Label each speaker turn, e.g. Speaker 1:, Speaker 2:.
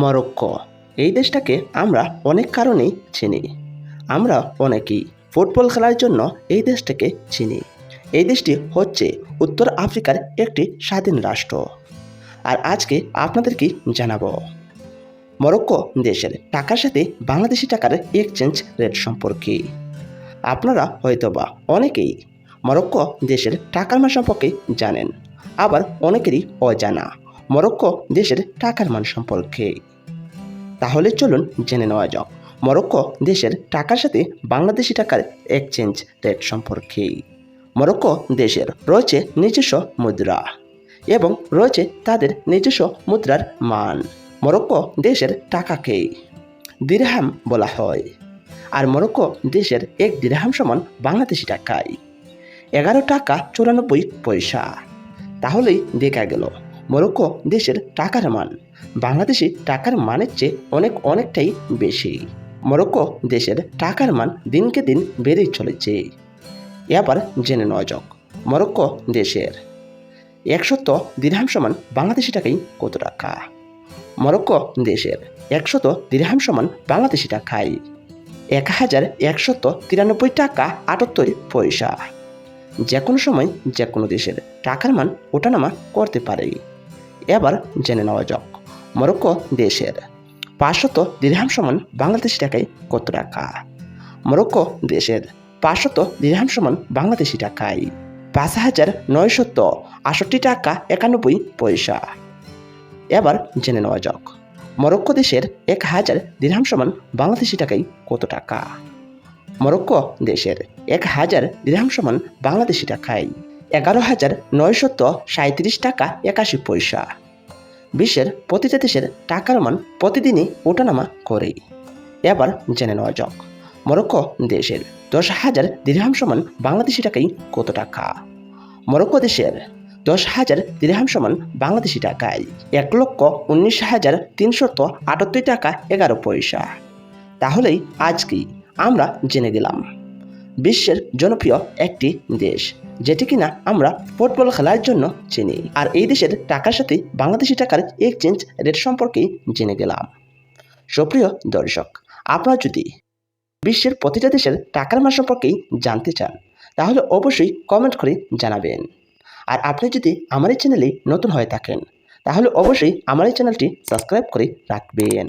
Speaker 1: Morocco. এই দেশটাকে আমরা অনেক কারণেই চিনি। আমরা অনেকেই ফুটবল খেলার জন্য এই দেশটাকে চিনি। এই দেশটি হচ্ছে উত্তর আফ্রিকার একটি স্বাধীন রাষ্ট্র। আর আজকে আপনাদেরকে জানাব, মরক্কো দেশের টাকার সাথে বাংলাদেশি টাকার এক্সচেঞ্জ রেট সম্পর্কে। আপনারা হয়তোবা অনেকেই মরক্কো দেশের টাকার মান সম্পর্কে জানেন, আবার অনেকেরই অজানা। মরক্কো দেশের টাকার মান সম্পর্কে। তাহলে চলুন জেনে নেওয়া যাক। মরক্কো দেশের টাকার সাথে বাংলাদেশি টাকার এক্সচেঞ্জ রেট সম্পর্কে। মরক্কো দেশের রয়েছে নিজস্ব মুদ্রা এবং রয়েছে তাদের নিজস্ব মুদ্রার মান। মরক্কো দেশের টাকাকে দিরহাম বলা হয়। আর মরক্কো দেশের এক দিরহাম সমান বাংলাদেশি টাকায়। এগারো টাকা চুরানব্বই পয়সা। তাহলেই দেখা গেল। মরক্কো দেশের টাকার মান। বাংলাদেশি টাকার মানের চেয়ে অনেক অনেকটাই বেশি। মরক্কো দেশের টাকার মান দিনকে দিন বেড়েই চলেছে। এবার জেনে নেওয়া যাক, মরক্কো দেশের একশত দিরহাম সমান বাংলাদেশি টাকাই কত টাকা? মরক্কো দেশের একশত দিরহাম সমান বাংলাদেশি টাকায় এক হাজার একশত তিরানব্বই টাকা আটাত্তর পয়সা। যে কোনো সময় যে কোনো দেশের টাকার মান ওঠানামা করতে পারে। এবার জেনে নেওয়া যাক। মরক্কো দেশের পাঁচশত দিরহাম সমান বাংলাদেশি টাকায় কত টাকা? মরক্কো দেশের পাঁচশত দিরহাম সমান বাংলাদেশি টাকায় পাঁচ হাজার নয়শত আষট্টি টাকা একানব্বই পয়সা। এবার জেনে নেওয়া যাক, মরক্কো দেশের এক হাজার দিরহাম সমান বাংলাদেশি টাকায় কত টাকা? মরক্কো দেশের এক হাজার দিরহাম সমান বাংলাদেশি টাকায় এগারো হাজার নয়শত সাঁত্রিশ টাকা একাশি পয়সা। বিশ্বের প্রতিটা দেশের টাকার মান প্রতিদিনই ওঠানামা করে এবার জেনে নেওয়া যাক, মরক্কো দেশের দশ হাজার দিরহাম সমান বাংলাদেশি টাকাই কত টাকা? মরক্কো দেশের দশ হাজার দিরহাম সমান বাংলাদেশি টাকায় এক লক্ষ উনিশ হাজার তিনশত আটাত্তর টাকা এগারো পয়সা। তাহলেই আজকেই আমরা জেনে গেলাম। বিশ্বের জনপ্রিয় একটি দেশ যেটি কিনা আমরা ফুটবল খেলার জন্য চিনি। আর এই দেশের টাকার সাথে বাংলাদেশি টাকার এক্সচেঞ্জ রেট সম্পর্কেই জেনে গেলাম। সুপ্রিয় দর্শক, আপনারা যদি বিশ্বের প্রতিটা দেশের টাকার মান সম্পর্কেই জানতে চান, তাহলে অবশ্যই কমেন্ট করে জানাবেন। আর আপনি যদি আমার এই চ্যানেলে নতুন হয়ে থাকেন, তাহলে অবশ্যই আমার এই চ্যানেলটি সাবস্ক্রাইব করে রাখবেন।